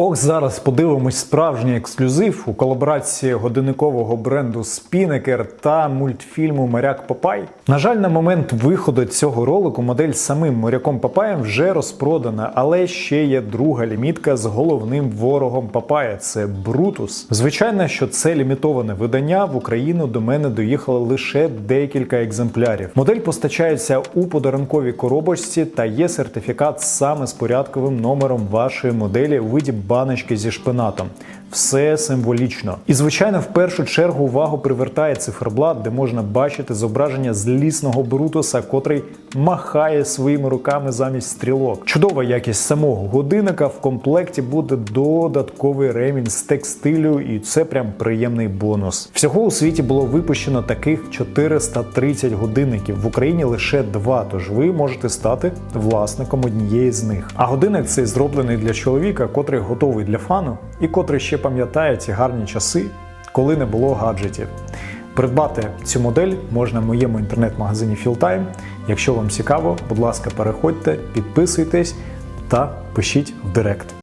Ох, зараз подивимось справжній ексклюзив у колаборації годинникового бренду Spinnaker та мультфільму Моряк Папай. На жаль, на момент виходу цього ролику модель з самим моряком Папаєм вже розпродана, але ще є друга лімітка з головним ворогом Папая це Брутус. Звичайно, що це лімітоване видання. В Україну до мене доїхало лише декілька екземплярів. Модель постачається у подарунковій коробочці та є сертифікат саме з порядковим номером вашої моделі у виді баночки зі шпинатом. Все символічно. І звичайно, в першу чергу увагу привертає циферблат, де можна бачити зображення злісного Брутуса, котрий махає своїми руками замість стрілок. Чудова якість самого годинника. В комплекті буде додатковий ремінь з текстилю, і це прям приємний бонус. Всього у світі було випущено таких 430 годинників. В Україні лише два, тож ви можете стати власником однієї з них. А годинник цей зроблений для чоловіка, котрий готовий для фану і котрий ще пам'ятає ці гарні часи, коли не було гаджетів. Придбати цю модель можна в моєму інтернет-магазині Fieldtime. Якщо вам цікаво, будь ласка, переходьте, підписуйтесь та пишіть в директ.